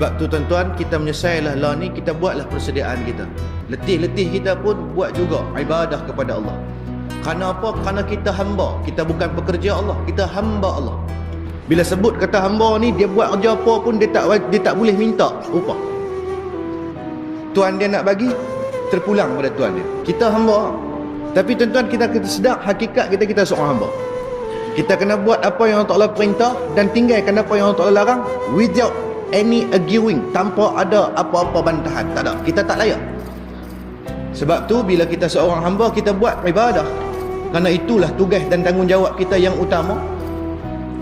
Sebab tu tuan-tuan kita menyelesailah lah ni kita buatlah persediaan kita. Letih-letih kita pun buat juga ibadah kepada Allah. Kerana apa? Kerana kita hamba. Kita bukan pekerja Allah, kita hamba Allah. Bila sebut kata hamba ni dia buat kerja apa pun dia tak dia tak boleh minta upah. Tuan dia nak bagi terpulang pada tuan dia. Kita hamba. Tapi tuan-tuan kita kena sedar hakikat kita kita seorang hamba. Kita kena buat apa yang Allah Ta'ala perintah dan tinggalkan apa yang Allah Ta'ala larang without any arguing tanpa ada apa-apa bantahan. Tak ada. Kita tak layak. Sebab tu bila kita seorang hamba kita buat ibadah. Kerana itulah tugas dan tanggungjawab kita yang utama.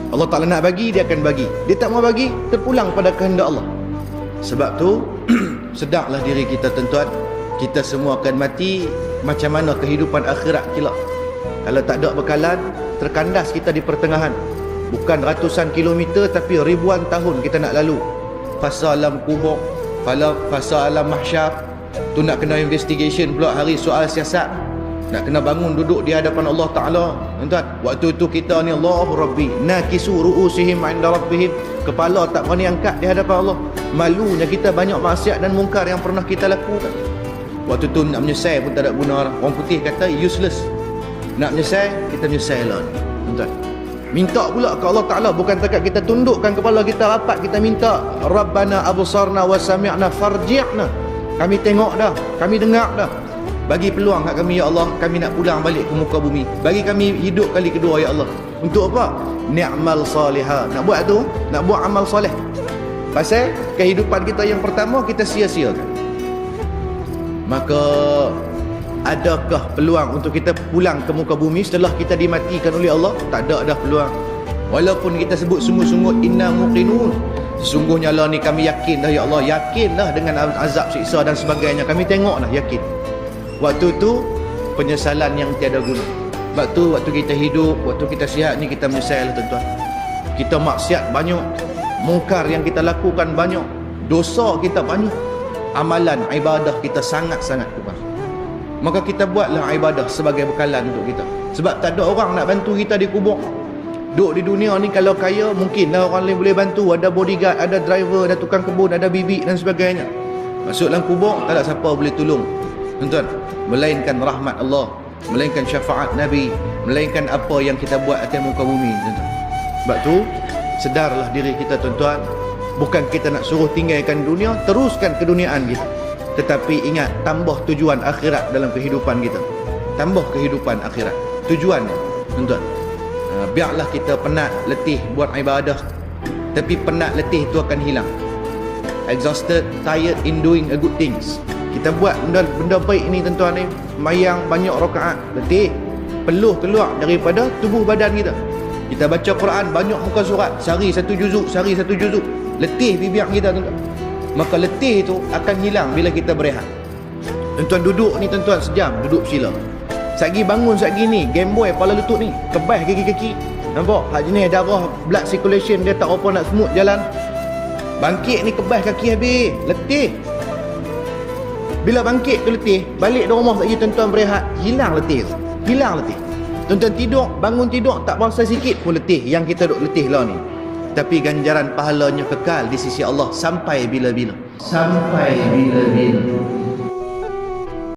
Allah Ta'ala nak bagi dia akan bagi. Dia tak mau bagi terpulang pada kehendak Allah. Sebab tu sedaklah diri kita tuan-tuan. Kita semua akan mati macam mana kehidupan akhirat kita kalau tak ada bekalan terkandas kita di pertengahan bukan ratusan kilometer tapi ribuan tahun kita nak lalu. Fasa alam kubur fala fasa alam mahsyar. Tu nak kena investigation pula hari soal siasat. Nak kena bangun duduk di hadapan Allah Taala. Tuan waktu tu kita ni Allahu Rabbi nakisu ruusihim inda rabbihim. Kepala tak berani angkat di hadapan Allah. Malunya kita banyak maksiat dan mungkar yang pernah kita lakukan. Waktu tu nak menyesal pun tak ada guna. Orang putih kata useless. Nak menyesal kita menyesal lah tuan Minta pula ke Allah Ta'ala Bukan takat kita tundukkan kepala kita rapat Kita minta Rabbana abusarna wa sami'na farji'na. Kami tengok dah Kami dengar dah. Bagi peluang kat kami ya Allah Kami nak pulang balik ke muka bumi. Bagi kami hidup kali kedua ya Allah. Untuk apa? Ni'mal salihah. Nak buat tu? Nak buat amal soleh. Pasal kehidupan kita yang pertama Kita sia-siakan. Maka Adakah peluang untuk kita pulang ke muka bumi setelah kita dimatikan oleh Allah? Tak ada dah peluang. Walaupun kita sebut sungguh-sungguh inna muqinun. Sesungguhnya Allah ni kami yakin dah ya Allah. Yakin dah dengan azab siksa dan sebagainya. Kami tengok dah yakin. Waktu tu penyesalan yang tiada guna. Waktu waktu kita hidup, waktu kita sihat ni kita menyesal tuan-tuan. Kita maksiat banyak. Mungkar yang kita lakukan banyak. Dosa kita banyak. Amalan ibadah kita sangat-sangat kurang maka kita buatlah ibadah sebagai bekalan untuk kita. Sebab tak ada orang nak bantu kita di kubur. Duduk di dunia ni kalau kaya mungkinlah orang lain boleh bantu. Ada bodyguard ada driver ada tukang kebun ada bibik dan sebagainya. Masuk dalam kubur tak ada siapa boleh tolong. Tuan-tuan melainkan rahmat Allah melainkan syafaat Nabi melainkan apa yang kita buat atas muka bumi tuan-tuan. Sebab tu sedarlah diri kita tuan-tuan. Bukan kita nak suruh tinggalkan dunia teruskan keduniaan kita tetapi ingat tambah tujuan akhirat dalam kehidupan kita. Tambah kehidupan akhirat. Tujuan tuan-tuan. Uh, biarlah kita penat letih buat ibadah. Tapi penat letih itu akan hilang. Exhausted tired in doing a good things. Kita buat benda benda baik ni tuan-tuan ni mayang banyak rakaat. Letih peluh keluar daripada tubuh badan kita. Kita baca Quran banyak muka surat. Sehari satu juzuk sehari satu juzuk. Letih bibir kita tuan-tuan maka letih itu akan hilang bila kita berehat. Tuan-tuan duduk ni tuan-tuan sejam duduk sila. Sagi bangun sagi ni game boy kepala lutut ni kebas kaki-kaki nampak? Hak jenis darah blood circulation dia tak apa nak smooth jalan. Bangkit ni kebas kaki habis letih. Bila bangkit tu letih balik di rumah lagi tuan-tuan berehat hilang letih hilang letih. Tuan-tuan tidur bangun tidur tak berasa sikit pun letih. Yang kita duduk letih lah ni tapi ganjaran pahalanya kekal di sisi Allah sampai bila-bila. Sampai bila-bila